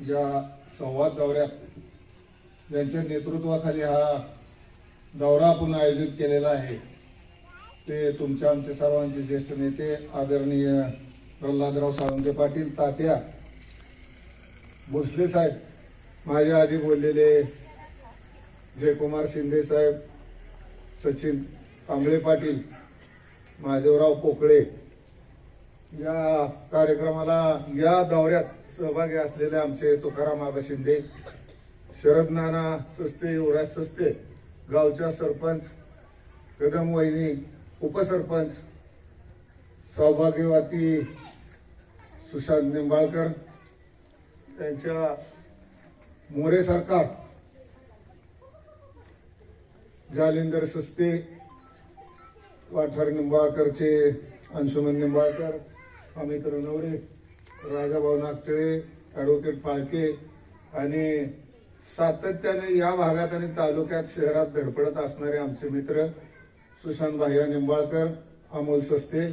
या संवाद दौऱ्यात ज्यांच्या नेतृत्वाखाली हा दौरा आपण आयोजित केलेला आहे ते तुमच्या आमचे सर्वांचे ज्येष्ठ नेते आदरणीय प्रल्हादराव साळुंके पाटील तात्या भोसले साहेब माझ्या आधी बोललेले जयकुमार शिंदे साहेब सचिन कांबळे पाटील महादेवराव पोकळे या कार्यक्रमाला या दौऱ्यात सहभागी असलेले आमचे तुकाराम आबा शिंदे शरद नाना सस्ते युवराज सस्ते गावच्या सरपंच कदम वहिनी उपसरपंच सौभाग्यवती सुशांत निंबाळकर त्यांच्या मोरे सरकार जालिंदर सस्ते वाठार निंबाळकरचे अंशुमन निंबाळकर अमित रनवरे राजाभाऊ नागटळे ॲडव्होकेट पाळके आणि सातत्याने या भागात आणि तालुक्यात शहरात धडपडत असणारे आमचे मित्र सुशांत भाईया निंबाळकर अमोल सस्ते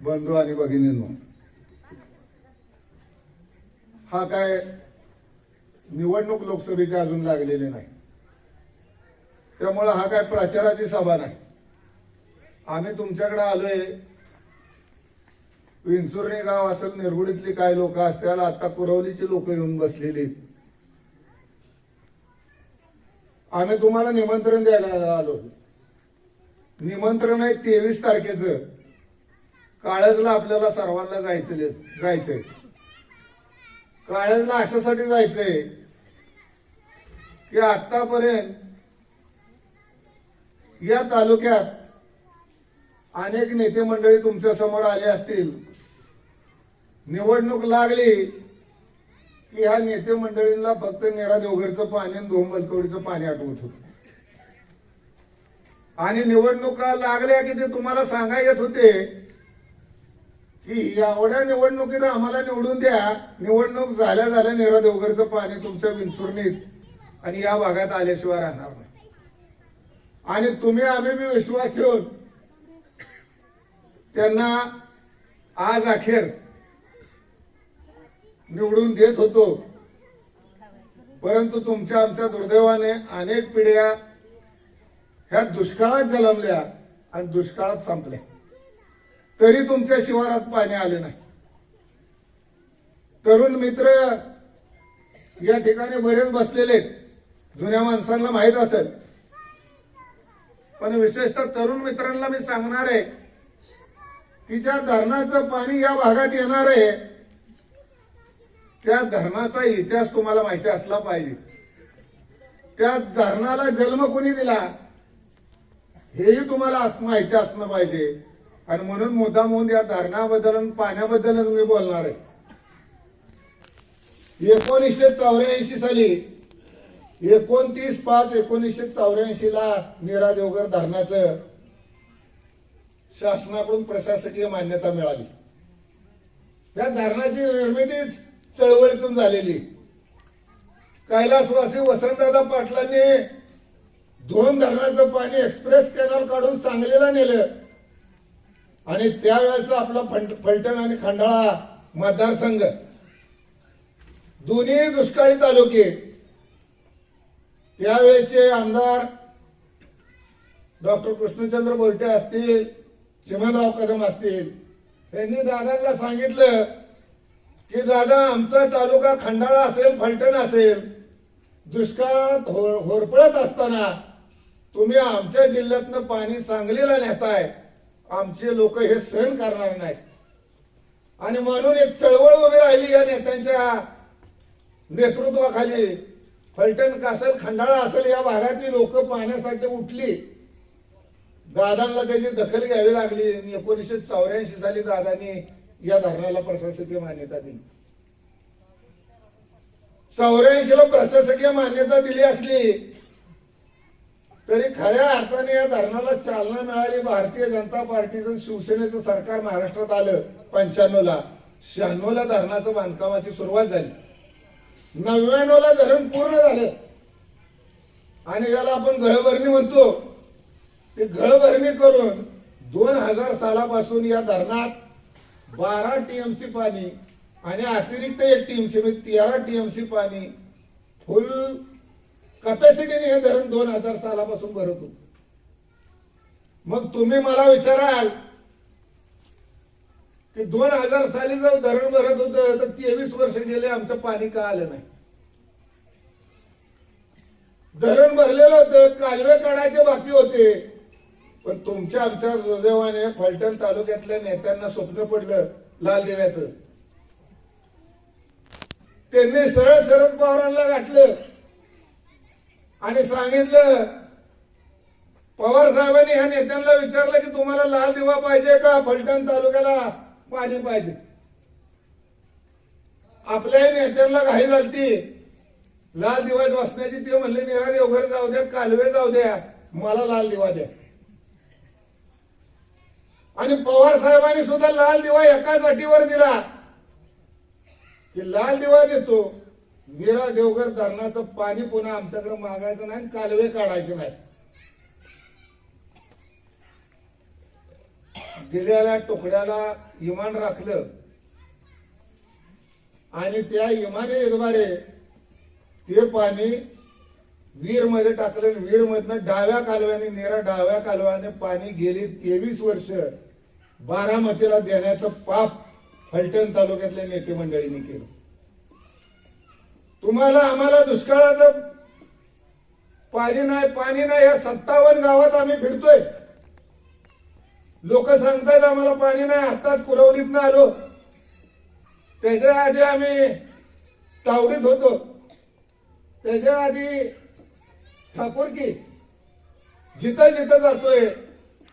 बंधू आणि भगिनींनो. हा काय निवडणूक लोकसभेची अजून लागलेली नाही. त्यामुळं हा काय प्रचाराची सभा नाही. आम्ही तुमच्याकडे आलोय विंचुर्णी गाव असेल निरगुडीतली काय लोक असतील आता कुरवलीची लोक येऊन बसलेली आहेत. आम्ही तुम्हाला निमंत्रण द्यायला आलो. निमंत्रण आहे तेवीस तारखेच. काळजला आपल्याला सर्वांना जायचं जायचंय. काळजला अशासाठी जायचंय की आतापर्यंत या तालुक्यात अनेक नेते मंडळी तुमच्यासमोर आले असतील. निवडणूक लागली की ह्या नेते मंडळींना फक्त नेरा देवघरचं पाणी आणि दोन बलकवडीचं पाणी आठवत होत. आणि निवडणुका लागल्या की ते तुम्हाला सांगा येत होते की एवढ्या निवडणुकीत आम्हाला निवडून द्या. निवडणूक झाल्या झाल्या नेरा देवघरचं पाणी तुमच्या विनसुरणीत आणि या भागात आल्याशिवाय राहणार नाही. आणि तुम्ही आम्ही बी विश्वास ठेवून त्यांना आज अखेर निवडून देत होतो. परंतु तुमच्या आमच्या दुर्दैवाने अनेक पिढ्या ह्या दुष्काळात जन्मल्या आणि दुष्काळात संपल्या. तरी तुमच्या शिवारात पाणी आले नाही. तरुण मित्र या ठिकाणी बरेच बसलेले आहेत. जुन्या माणसांना माहीत असेल. पण विशेषतः तरुण मित्रांना मी सांगणार आहे की ज्या धरणाचं पाणी या भागात येणार आहे त्या धरणाचा इतिहास तुम्हाला माहिती असला पाहिजे. त्या धरणाला जन्म कोणी दिला? हेही तुम्हाला माहिती असणं पाहिजे. आणि म्हणून मुद्दाम होऊन या धरणाबद्दल पाण्याबद्दलच मी बोलणार आहे. एकोणीसशे चौऱ्याऐंशी साली एकोणतीस पाच एकोणीसशे चौऱ्याऐंशी ला नीरा देवघर धरणाचं शासनाकडून प्रशासकीय मान्यता मिळाली. या धरणाची निर्मितीच चळवळीतून झालेली. कैलासवासी वसंतदादा पाटलांनी दोन धरणाचं पाणी एक्सप्रेस कॅनल काढून सांगलीला नेलं. आणि त्यावेळेचा आपला फलटण आणि खंडाळा मतदारसंघ. दोन्ही दुष्काळी तालुके. त्यावेळेचे आमदार डॉक्टर कृष्णचंद्र बोलटे असतील चिमनराव कदम असतील यांनी दादांना सांगितलं की दादा आमचा तालुका खंडाळा असेल फलटण असेल दुष्काळात हो- होरपळत असताना तुम्ही आमच्या जिल्ह्यातनं पाणी सांगलीला नेताय. आमचे लोक हे सहन करणार नाहीत. आणि म्हणून एक चळवळ उभी राहिली या नेत्यांच्या नेतृत्वाखाली. फलटण का असेल खंडाळा असेल या भागातली लोक पाहण्यासाठी उठली. दादांना त्याची दखल घ्यावी लागली. एकोणीसशे चौऱ्याऐंशी साली दादांनी या धरणाला प्रशासकीय मान्यता दिली. चौऱ्याऐंशी ला प्रशासकीय मान्यता दिली असली तरी खऱ्या अर्थाने या धरणाला चालना मिळाली. भारतीय जनता पार्टीचं शिवसेनेचं सरकार महाराष्ट्रात आलं. पंच्याण्णव ला शहाण्णव ला धरणाचं बांधकामाची सुरुवात झाली. नव्याण्णव ला धरण पूर्ण झालं. आणि याला आपण गळभरणी म्हणतो ते गळभरणी करून दोन हजार सालापासून या धरणात बारा टीएमसी पाणी आणि अतिरिक्त एक टीएमसी म्हणजे तेरा टीएमसी पाणी फुल कपॅसिटीने हे धरण दोन हजार सालापासून भरत होतं. मग तुम्ही मला विचाराल की दोन हजार साली जर धरण भरत होतं तर तेवीस वर्ष गेले आमचं पाणी का आलं नाही? धरण भरलेलं होतं कालवे काढायचे बाकी होते. पण तुमच्या आमच्या दुर्दैवाने फलटण तालुक्यातल्या नेत्यांना स्वप्न पडलं लाल देव्याचं त्यांनी सरळ शरद पवारांना गाठलं आणि सांगितलं पवार साहेबांनी ह्या नेत्यांना विचारलं की तुम्हाला लाल दिवा पाहिजे का? फलटण तालुक्याला पाणी पाहिजे. आपल्याही नेत्यांना घाई झालती. लाल दिवा बसण्याची ते म्हणले निरा देवघर जाऊ द्या कालवे जाऊ द्या मला लाल दिवा द्या. आणि पवार साहेबांनी सुद्धा लाल दिवा एकाच अटीवर दिला. की लाल दिवा देतो. मीरा देवघर धरणाचं पाणी पुन्हा आमच्याकडे मागायचं नाही आणि कालवे काढायचे नाही. दिलेल्या तुकड्याला इमान राखलं. आणि त्या इमानेद्वारे ते पाणी वीरमध्ये टाकलं वीर मधनं डाव्या कालव्याने नेरा डाव्या कालव्याने पाणी गेली तेवीस वर्ष. बारामतीला देण्याचं पाप फलटण तालुक्यातल्या नेते मंडळींनी केलं. तुम्हाला आम्हाला दुष्काळाचं पाणी नाही पाणी नाही या सत्तावन्न गावात आम्ही फिरतोय. लोक सांगतात आम्हाला पाणी नाही आत्ताच कुरवलीत आलो. त्याच्या आधी आम्ही तावडीत होतो. त्याच्या आधी ठाकूरकी जिथं जिथं जातोय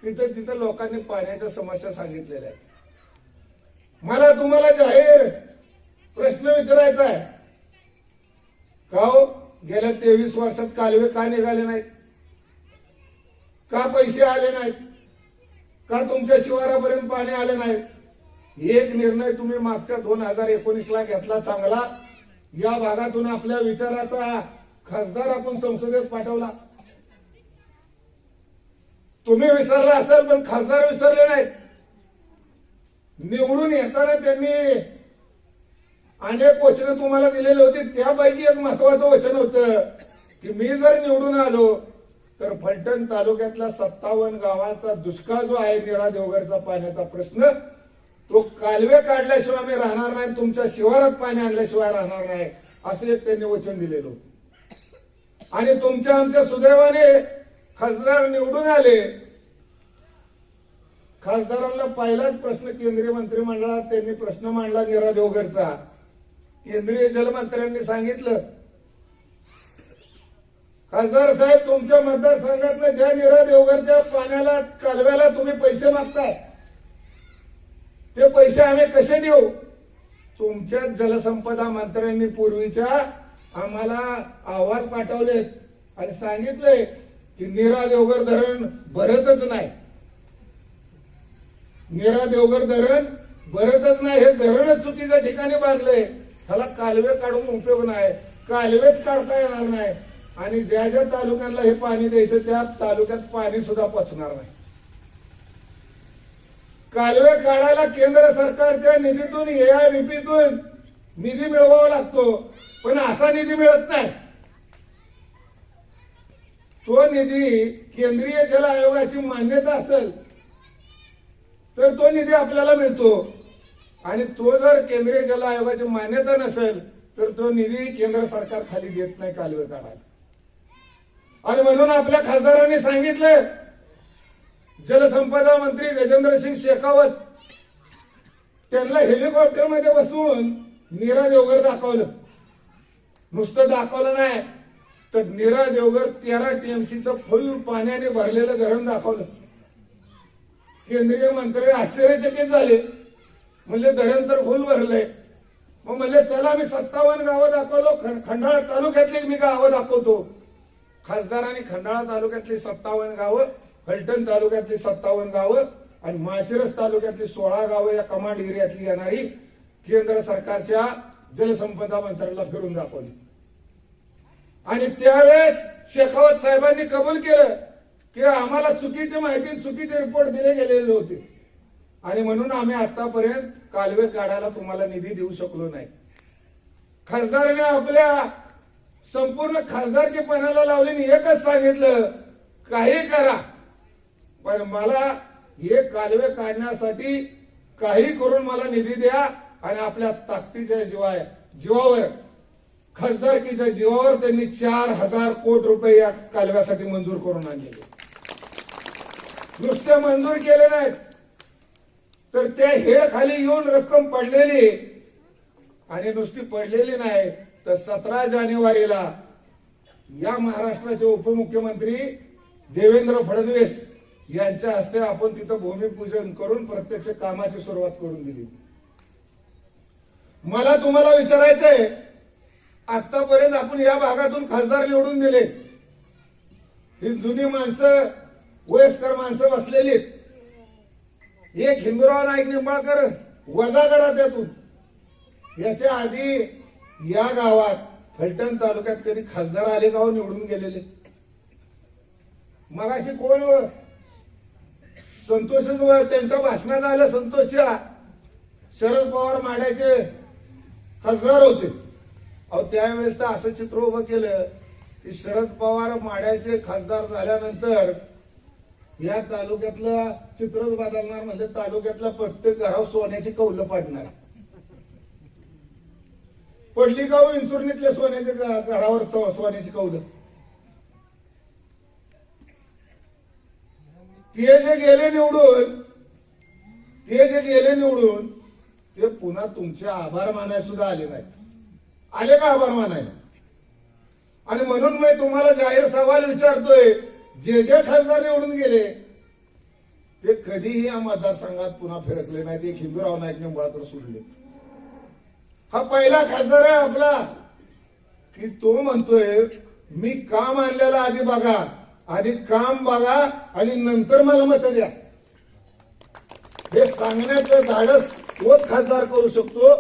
तिथं तिथं लोकांनी पाण्याच्या समस्या सांगितलेल्या आहेत. मला तुम्हाला जाहीर प्रश्न विचारायचा आहे. का हो? गेल्या तेवीस वर्षात कालवे का निघाले नाहीत? का पैसे आले नाहीत? का तुमच्या शिवारापर्यंत पाणी आले नाही एक निर्णय तुम्ही मागच्या दोन हजार एकोणीस ला घेतला चांगला. या भागातून आपल्या विचाराचा खासदार आपण संसदेत पाठवला. तुम्ही विसरला असेल पण खासदार विसरले नाहीत. निवडून येताना त्यांनी अनेक वचनं तुम्हाला दिलेली होती. त्यापैकी एक महत्वाचं वचन होतं की मी जर निवडून आलो तर फलटण तालुक्यातला सत्तावन्न गावांचा दुष्काळ जो आहे निरा देवगडचा पाण्याचा प्रश्न तो कालवे काढल्याशिवाय मी राहणार नाही तुमच्या शिवारात पाणी आणल्याशिवाय राहणार नाही असे एक त्यांनी वचन दिलेलं आणि तुमच्या आमच्या सुदैवाने खासदार निवडून आले. खासदारांना पहिलाच प्रश्न केंद्रीय मंत्रिमंडळात त्यांनी प्रश्न मांडला निरा देवघरचा. केंद्रीय जलमंत्र्यांनी सांगितलं. खासदार साहेब तुमच्या मतदारसंघातल्या ज्या निरा देवघरच्या पाण्याला कालव्याला तुम्ही पैसे मागताय ते पैसे आम्ही कसे देऊ? तुमच्या जलसंपदा मंत्र्यांनी पूर्वीच्या आम्हाला अहवाल पाठवले आणि सांगितले की निरा देवघर धरण भरतच नाही. निरा देवघर धरण भरतच नाही हे धरणच चुकीच्या ठिकाणी बांधलंय. ह्याला कालवे काढून उपयोग नाही. कालवेच काढता येणार नाही. आणि ज्या ज्या तालुक्यांना हे पाणी द्यायचं त्या तालुक्यात पाणी सुद्धा पचणार नाही. कालवे काढायला केंद्र सरकारच्या निधीतून एआयबीपीतून निधी मिळवावा लागतो. पण असा निधी मिळत नाही. तो निधी केंद्रीय जल आयोगाची मान्यता असेल तर तो निधी आपल्याला मिळतो. आणि तो जर केंद्रीय जल आयोगाची मान्यता नसेल तर तो निधी केंद्र सरकार खाली देत नाही कालवे काढायला आणि म्हणून आपल्या खासदारांनी सांगितलं जलसंपदा मंत्री गजेंद्र सिंग शेखावत त्यांना हेलिकॉप्टरमध्ये बसून नीरा योगर दाखवलं. नुसतं दाखवलं नाही. तर नीरा देवगड तेरा टीएमसीचं फुल पाण्याने भरलेलं धरण दाखवलं. केंद्रीय मंत्री आश्चर्यचकित झाले. म्हणजे धरण तर फुल भरलंय. मग म्हणले चला मी सत्तावन्न गावं दाखवलो. खंडाळा तालुक्यातली मी गावं दाखवतो. खासदारांनी खंडाळा तालुक्यातली सत्तावन्न गावं फलटण तालुक्यातली सत्तावन्न गावं आणि माळशिरस तालुक्यातली सोळा गावं या कमांड एरियातली येणारी केंद्र सरकारच्या जलसंपदा मंत्र्याला फिरून दाखवली. आणि त्यावेळेस शेखावत साहेबांनी कबूल केलं की आम्हाला चुकीची माहिती चुकीचे रिपोर्ट दिले गेलेले होते. आणि म्हणून आम्ही आतापर्यंत कालवे काढायला तुम्हाला निधी देऊ शकलो नाही. खासदाराने आपल्या संपूर्ण खासदारकी पणाला लावले आणि एकच सांगितलं काही करा. पण मला हे कालवे काढण्यासाठी काही करून मला निधी द्या आणि आपल्या ताकदीच्या जीवाय जीवावर खासदारकीच्या जीवावर त्यांनी चार हजार कोटी रुपये या कालव्यासाठी मंजूर करून आणलेले. नुसते मंजूर केले नाहीत. तर त्या हेळ खाली येऊन रक्कम पडलेली आणि नुसती पडलेली नाही तर सतरा जानेवारीला या महाराष्ट्राचे उपमुख्यमंत्री देवेंद्र फडणवीस यांच्या हस्ते आपण तिथं भूमिपूजन करून प्रत्यक्ष कामाची सुरुवात करून दिली. मला तुम्हाला विचारायचंय आतापर्यंत आपण या भागातून खासदार निवडून दिले. ही जुनी माणसं वयस्कर माणसं बसलेली एक हिंदुराव नाईक निंबाळकर वजा करा त्यातून याच्या आधी या गावात फलटण तालुक्यात कधी खासदार आले गाव हो निवडून गेलेले? मगाशी कोण व- संतोष त्यांच्या भाषणात आलं संतोषच्या. शरद पवार माड्याचे खासदार होते. अहो त्यावेळेस तर असं चित्र उभं केलं की शरद पवार माड्याचे खासदार झाल्यानंतर या तालुक्यातलं चित्रच बदलणार म्हणजे तालुक्यातल्या प्रत्येक घरावर सोन्याची कौलं पडणार. पडली गाव हो इंचुर्णीतल्या सोन्याच्या घरावर सोन्याची कौलं? ते जे गेले निवडून ते जे गेले निवडून ते पुन्हा तुमचे आभार मानायला सुद्धा आले नाहीत. आले का आभार मानायला आणि म्हणून मी तुम्हाला जाहीर सवाल विचारतोय जे जे खासदार निवडून गेले ते कधीही या मतदारसंघात पुन्हा फिरकले नाहीत. एक हिंदूराव नाईक निंबाळकर सोडले. हा पहिला खासदार आहे आपला. की तो म्हणतोय मी काम आणलेला आधी बघा आधी काम बघा आणि नंतर मला मत द्या. हे सांगण्याचं धाडस तोच खासदार करू शकतो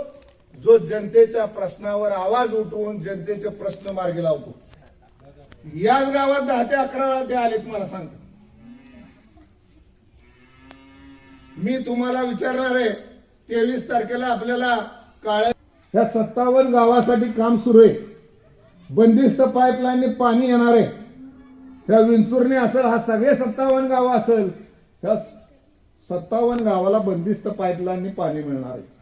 जो जनतेच्या प्रश्नावर आवाज उठवून जनतेचे प्रश्न मार्गी लावतो. याच गावात दहा ते अकरा वेळा ते आलेत मला सांग. मी तुम्हाला विचारणार आहे तेवीस तारखेला आपल्याला काळ्या या सत्तावन्न गावासाठी काम सुरू आहे. बंदिस्त पाईपलाईनने पाणी येणार आहे. त्या विंचुरणे असेल हा सगळे सत्तावन्न गाव असेल त्या सत्तावन्न गावाला बंदिस्त पाईपलाईनने पाणी मिळणार आहे.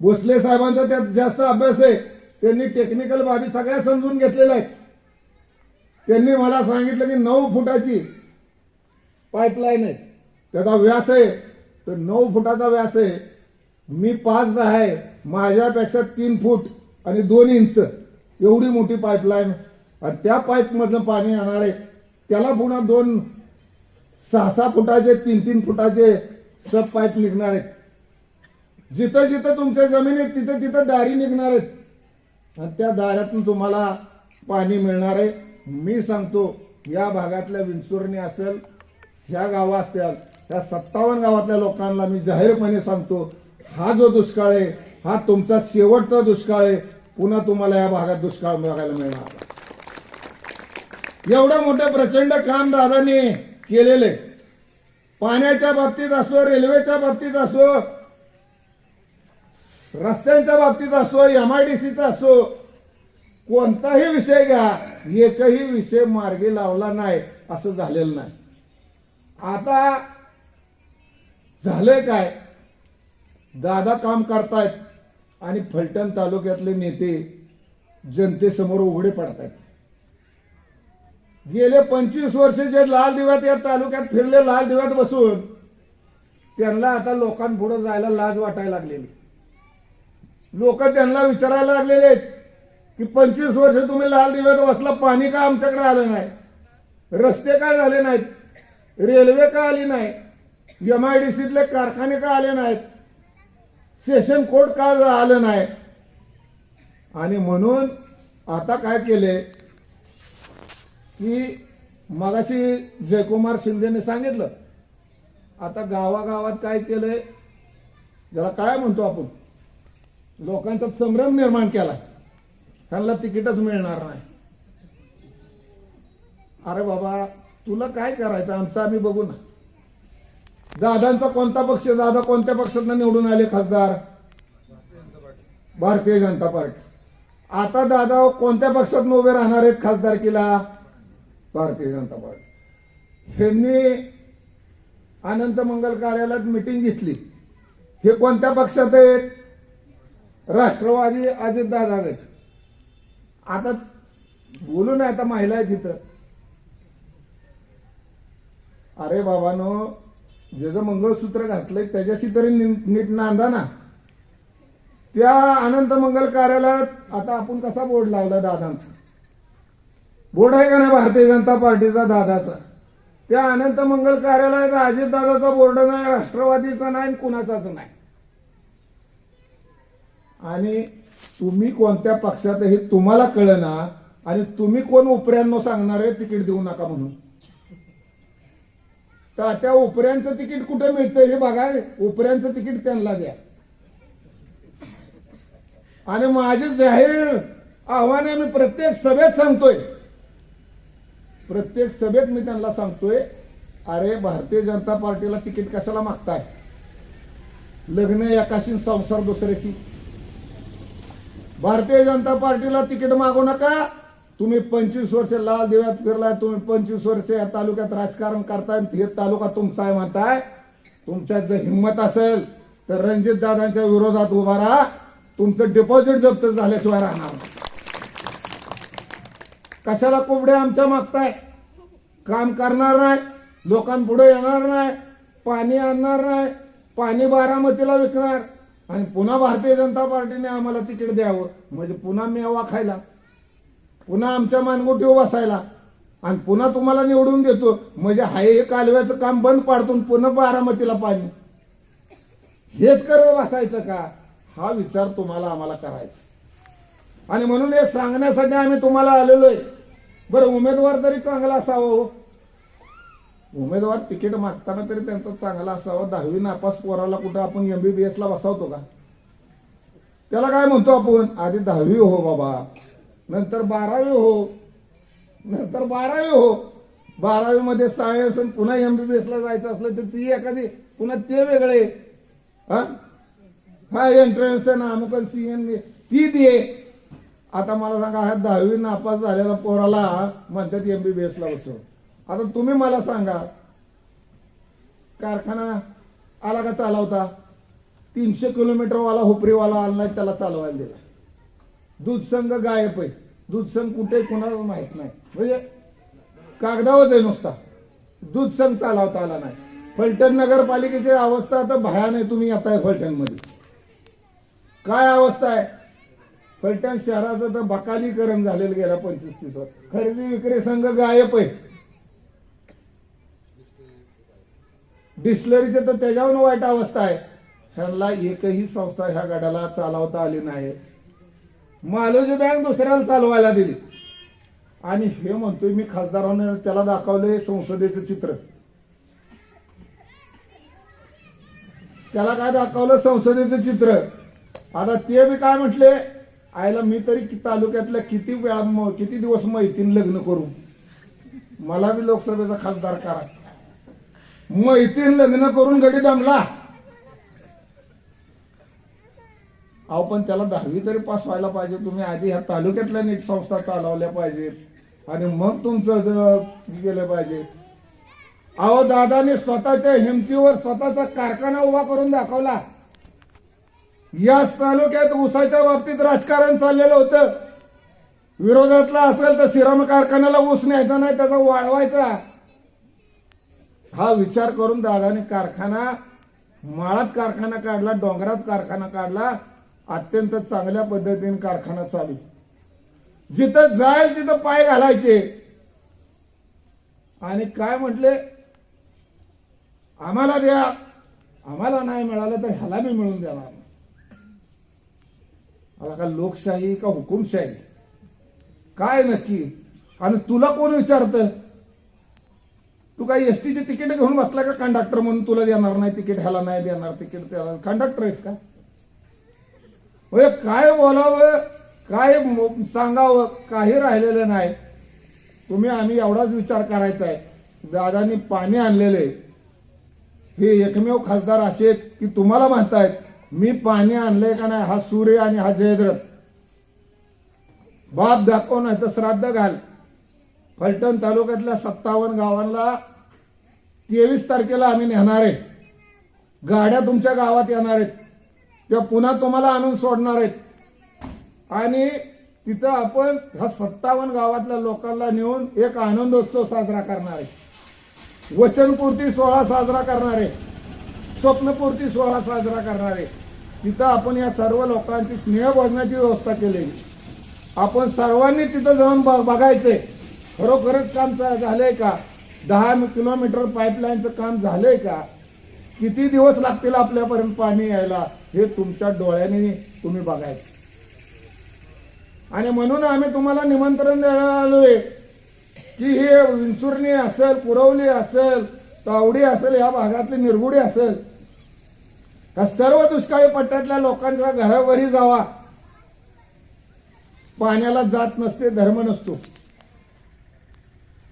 भोसले साहेबांचा त्यात जास्त अभ्यास आहे. त्यांनी टेक्निकल बाबी सगळ्या समजून घेतलेल्या आहेत. त्यांनी मला सांगितलं की नऊ फुटाची पाईपलाईन आहे. त्याचा व्यास आहे. तर नऊ फुटाचा व्यास आहे. मी पाच दहा आहे. माझ्यापेक्षा तीन फूट आणि दोन इंच एवढी मोठी पाईपलाईन आणि त्या पाईपमधलं पाणी आणणार आहे. त्याला पुन्हा दोन सहा सहा फुटाचे तीन तीन फुटाचे सब पाईप निघणार आहेत. जिथं जिथं तुमच्या जमिनीत तिथं तिथं दारी निघणार आहेत. आणि त्या दाऱ्यातून तुम्हाला पाणी मिळणार आहे. मी सांगतो या भागातल्या विंचुरणी असेल ह्या गावा असतील त्या सत्तावन्न गावातल्या लोकांना मी जाहीरपणे सांगतो हा जो दुष्काळ आहे हा तुमचा शेवटचा दुष्काळ आहे. पुन्हा तुम्हाला या भागात दुष्काळ बघायला मिळणार. एवढं मोठं प्रचंड काम दादांनी केलेले पाण्याच्या बाबतीत असो रेल्वेच्या बाबतीत असो रस्त्यांच्या बाबतीत असो एम आय डी सीचा असो कोणताही विषय घ्या एकही विषय मार्गी लावला नाही असं झालेलं नाही. आता झालंय काय? दादा काम करतायत आणि फलटण तालुक्यातले नेते जनतेसमोर उघडे पडतायत. गेले पंचवीस वर्ष जे लाल दिव्यात या तालुक्यात फिरले लाल दिव्यात बसून त्यांना आता लोकांपुढे जायला लाज वाटायला लागलेली. लोक त्यांना विचारायला लागलेले आहेत की पंचवीस वर्ष तुम्ही लाल दिव्यात बसला पाणी का आमच्याकडे आलं नाही? रस्ते काय झाले नाहीत? रेल्वे का आली नाही? एम आय डी सीतले कारखाने का आले नाहीत? सेशन कोर्ट का आलं नाही? आणि म्हणून आता काय केले की मगाशी जयकुमार शिंदेने सांगितलं आता गावागावात काय केलंय? ज्याला काय म्हणतो आपण? लोकांचा संभ्रम निर्माण केला त्यांना तिकीटच मिळणार नाही. अरे बाबा तुला काय करायचं? आमचं आम्ही बघू ना. दादांचा कोणता पक्ष? दादा कोणत्या पक्षातनं निवडून आले खासदार? भारतीय जनता पार्टी. आता दादा कोणत्या पक्षातून उभे राहणार आहेत खासदारकीला? भारतीय जनता पार्टी. ह्यांनी अनंत मंगल कार्यालयात मिटिंग घेतली. हे कोणत्या पक्षात आहेत? राष्ट्रवादी अजितदादा गट आता बोलू नाही आता महिला आहे तिथं. अरे बाबानो ज्याचं मंगळसूत्र घातलंय त्याच्याशी तरी नीट नांदा ना. त्या अनंत मंगल कार्यालयात आता आपण कसा बोर्ड लावला दादांचा? बोर्ड आहे का नाही भारतीय जनता पार्टीचा दादाचा? त्या अनंत मंगल कार्यालयात अजितदादाचा बोर्ड नाही राष्ट्रवादीचा नाही आणि कुणाचाच नाही. आणि तुम्ही कोणत्या पक्षात हे तुम्हाला कळना आणि तुम्ही कोण उपऱ्यांनो सांगणार आहे तिकीट देऊ नका म्हणून. तर त्या उपऱ्यांचं तिकीट कुठं मिळतं हे बघा उपऱ्यांचं तिकीट त्यांना द्या. आणि माझे जाहीर आव्हाने मी प्रत्येक सभेत सांगतोय. प्रत्येक सभेत मी त्यांना सांगतोय अरे भारतीय जनता पार्टीला तिकीट कशाला मागताय? लग्न एकाशी संसार दुसऱ्याशी. भारतीय जनता पार्टीला तिकीट मागू नका. तुम्ही पंचवीस वर्ष लाल दिव्यात फिरलाय तुम्ही पंचवीस वर्ष या तालुक्यात राजकारण करताय हे तालुका तुमचा आहे म्हणताय. तुमच्यात जर हिंमत असेल तर रणजित दादांच्या विरोधात उभा राहा. तुमचं डिपॉझिट जप्त झाल्याशिवाय राहणार कशाला कोंबडे आमच्या मागताय? काम करणार नाही लोकांपुढे येणार नाही पाणी आणणार नाही पाणी बारामतीला विकणार. आणि पुन्हा भारतीय जनता पार्टीने आम्हाला तिकीट द्यावं. म्हणजे पुन्हा मेवा खायला पुन्हा आमच्या मानगोटी बसायला आणि पुन्हा तुम्हाला निवडून देतो. म्हणजे हाय हे कालव्याचं काम बंद पाडतून पुन्हा बारामतीला पाणी. हेच करत बसायचं का? हा विचार तुम्हाला आम्हाला करायचा. आणि म्हणून हे सांगण्यासाठी आम्ही तुम्हाला आलेलो आहे बरं उमेदवार तरी चांगला असावा हो. उमेदवार तिकीट मागताना तरी त्यांचा चांगला असावा. दहावी नापास पोराला कुठं आपण एमबीबीएस ला बसावतो का? त्याला काय म्हणतो आपण? आधी दहावी हो बाबा. नंतर बारावी हो. नंतर बारावी हो. बारावी मध्ये सायन्स आणि पुन्हा एमबीबीएस ला जायचं असलं तर ती एखादी पुन्हा ते वेगळे हा? हा एंट्रन्स आहे ना अमुक सीएन ती दे. आता मला सांगा हा दहावी नापास झालेला पोराला म्हणतात एमबीबीएस ला बसव. आता तुम्ही मला सांगा कारखाना आला का चालवता? तीनशे किलोमीटर वाला हुपरीवाला आला नाही त्याला चालवायला दिला. दूध संघ गायब आहे. दूध संघ कुठे कोणाला माहीत नाही. म्हणजे कागदावच आहे नुसता. दूध संघ चालवता आला नाही. फलटण नगरपालिकेची अवस्था आता भयाने तुम्ही आता आहे मध्ये काय अवस्था आहे? फलटण शहराचं तर बकालीकरण झालेलं गेला पंचवीस तीस वर्ष. खरेदी विक्री संघ गायब आहे. डिस्लरीचे तर त्याच्याहून वाईट अवस्था आहे. ह्यांना एकही संस्था ह्या गडाला चालवता आली नाही. मालोजी बँक दुसऱ्याला चालवायला दिली. आणि हे म्हणतोय मी खासदारानं त्याला दाखवलंय संसदेचं चित्र. त्याला काय दाखवलं संसदेचं चित्र? आता ते बी काय म्हटले? आयला मी तरी तालुक्यातल्या किती वेळा किती दिवस माहितीने लग्न करू? मला बी लोकसभेचा खासदार करा. मैत्रीण लग्न करून गडी दमला. अहो पण त्याला दहावी तरी पास व्हायला पाहिजे. तुम्ही आधी ह्या तालुक्यातल्या नीट संस्था चालवल्या पाहिजेत. आणि मग तुमचं गेलं पाहिजे. अहो दादाने स्वतःच्या हिमतीवर स्वतःचा कारखाना उभा करून दाखवला. याच तालुक्यात ऊसाच्या बाबतीत राजकारण चाललेलं होतं. विरोधातला असेल तर सिरम कारखान्याला ऊस न्यायचा नाही त्याचा वाळवायचा. हा विचार करून दादाने कारखाना माळात कारखाना काढला डोंगरात कारखाना काढला अत्यंत चांगल्या पद्धतीने कारखाना चालू. जिथं जाईल तिथं पाय घालायचे. आणि काय म्हटले? आम्हाला द्या. आम्हाला नाही मिळालं तर ह्याला बी मिळून देणार मला का लोकशाही का हुकुमशाही? काय नक्की? आणि तुला कोण विचारतं? तू काय एसटीचे तिकीट घेऊन बसला का कंडक्टर म्हणून तुला देणार नाही तिकीट ह्याला नाही देणार तिकीट त्याला कंडक्टर आहेस का? काय बोलावं काय सांगावं काही राहिलेलं नाही. तुम्ही आम्ही एवढाच विचार करायचा आहे. दादानी पाणी आणलेले. हे एकमेव खासदार असे आहेत की तुम्हाला म्हणतायत मी पाणी आणलंय का नाही? हा सूर्य आणि हा जयद्रथ. बाप दाखव नाही तर श्राद्ध घाल. फलटण तालुक्यातल्या सत्तावन्न गावांना तेवीस तारखेला आम्ही नेणार आहे. गाड्या तुमच्या गावात येणार आहेत. त्या पुन्हा तुम्हाला आणून सोडणार आहेत. आणि तिथं आपण ह्या सत्तावन्न गावातल्या लोकांना नेऊन एक आनंदोत्सव साजरा करणार आहे. वचनपूर्ती सोहळा साजरा करणार आहे. स्वप्नपूर्ती सोहळा साजरा करणार आहे. तिथं आपण या सर्व लोकांची स्नेहभोजनाची व्यवस्था केलेली. आपण सर्वांनी तिथं जाऊन ब- बघायचंय. खरोखरच काम चा- झालंय का? दहा किलोमीटर पाईपलाईनचं काम झालंय का? किती दिवस लागतील आपल्यापर्यंत पाणी यायला? हे तुमच्या डोळ्याने तुम्ही बघायचं. आणि म्हणून आम्ही तुम्हाला निमंत्रण द्यायला आलोय की हे विंचुर्णी असेल पुरवली असेल तावडी असेल या भागातली निरगुडी असेल या सर्व दुष्काळी पट्ट्यातल्या लोकांच्या घरावरी जावा. पाण्याला जात नसते धर्म नसतो.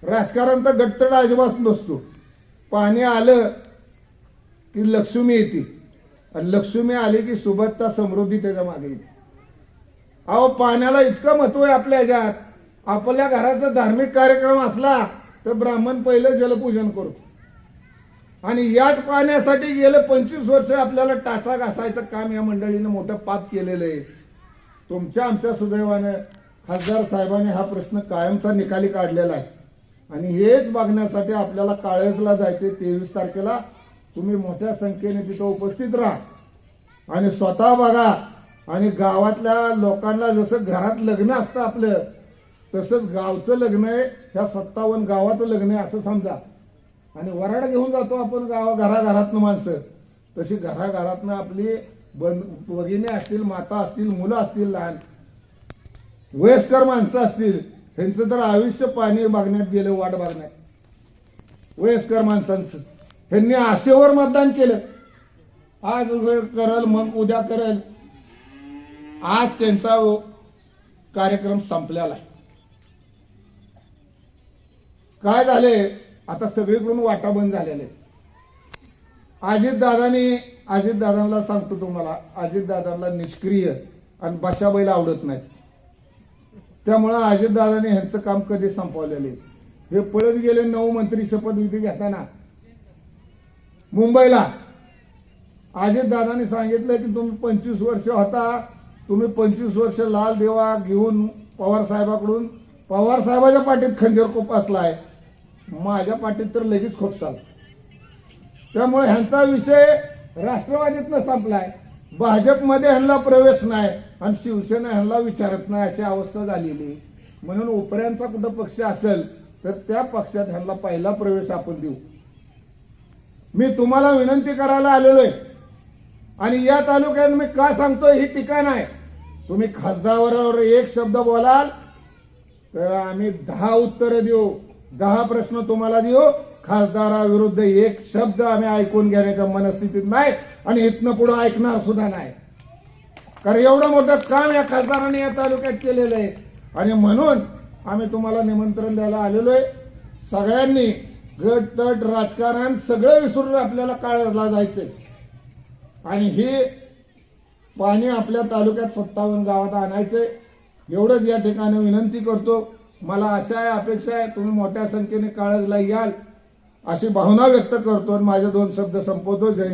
राजकारण तर गट्ट अजिबात नसतो. पाणी आलं की लक्ष्मी येते. आणि लक्ष्मी आली की सुबत्ता समृद्धी त्याच्यामागे येते. अहो पाण्याला इतकं महत्त्व आहे आपल्या ह्याच्यात. आपल्या घराचा धार्मिक कार्यक्रम असला तर ब्राह्मण पहिलं जलपूजन करतो. आणि याच पाण्यासाठी गेले पंचवीस वर्ष आपल्याला टाचा घासायचं काम या मंडळीनं मोठं पाप केलेलं आहे. तुमच्या आमच्या सुदैवानं खासदार साहेबांनी हा प्रश्न कायमचा निकाली काढलेला आहे. आणि हेच बघण्यासाठी आपल्याला काळेसला जायचे तेवीस तारखेला. तुम्ही मोठ्या संख्येने तिथं उपस्थित राहा. आणि स्वतः बघा. आणि गावातल्या लोकांना जसं घरात लग्न असतं आपलं तसंच गावचं लग्न आहे ह्या सत्तावन्न गावाचं लग्न आहे असं समजा. आणि वराड घेऊन जातो आपण गावा घराघरातनं माणसं. तशी घराघरातनं आपली बंद भगिनी असतील माता असतील मुलं असतील लहान वयस्कर माणसं असतील ह्यांचं तर आयुष्य पाणी मागण्यात गेलं वाट मागण्यात वयस्कर माणसांचं. ह्यांनी आशेवर मतदान केलं. आज करल मग उद्या करल. आज त्यांचा कार्यक्रम संपलेला आहे. काय झाले? आता सगळीकडून वाटा बंद झालेले अजित दादानी अजित दादांना सांगतो तुम्हाला अजित दादांना निष्क्रिय आणि बशाबाईला आवडत नाहीत. त्यामुळं अजितदादाने ह्यांचं काम कधी संपवलेले हे पळत गेले नऊ मंत्री शपथविधी घेताना. मुंबईला. अजितदादाने सांगितलं की तुम्ही पंचवीस वर्ष होता. तुम्ही पंचवीस वर्ष लाल देवा घेऊन पवार साहेबाकडून पवार साहेबाच्या पाठीत खंजीर खोपासलाय माझ्या पाठीत तर लगेच खोपसाल. त्यामुळे ह्यांचा विषय राष्ट्रवादीतनं संपलाय. भाजपमध्ये ह्यांना प्रवेश नाही आणि शिवसेना ह्यांना विचारत नाही अशी अवस्था झालेली. म्हणून उपऱ्यांचा कुठं पक्ष असेल तर त्या पक्षात ह्यांना पहिला प्रवेश आपण देऊ. मी तुम्हाला विनंती करायला आलेलो आहे. आणि या तालुक्यात मी का सांगतोय ही टीका नाही. तुम्ही खासदारावर एक शब्द बोलाल तर आम्ही दहा उत्तरं देऊ. दहा प्रश्न तुम्हाला देऊ. खासदाराविरुद्ध एक शब्द आम्ही ऐकून घेण्याच्या मनस्थितीत नाही. आणि इथनं पुढं ऐकणार सुद्धा नाही. कारण एवढं मोठं काम या खासदाराने या तालुक्यात केलेलं आहे. आणि म्हणून आम्ही तुम्हाला निमंत्रण द्यायला आलेलो आहे. सगळ्यांनी गट तट राजकारण सगळं विसरून आपल्याला काळजला जायचंय. आणि हे पाणी आपल्या तालुक्यात सत्तावन्न गावात आणायचंय. एवढंच या ठिकाणी विनंती करतो. मला आशा आहे अपेक्षा आहे तुम्ही मोठ्या संख्येने काळजला याल अशी भावना व्यक्त करतो आणि माझे दोन शब्द संपवतो. जय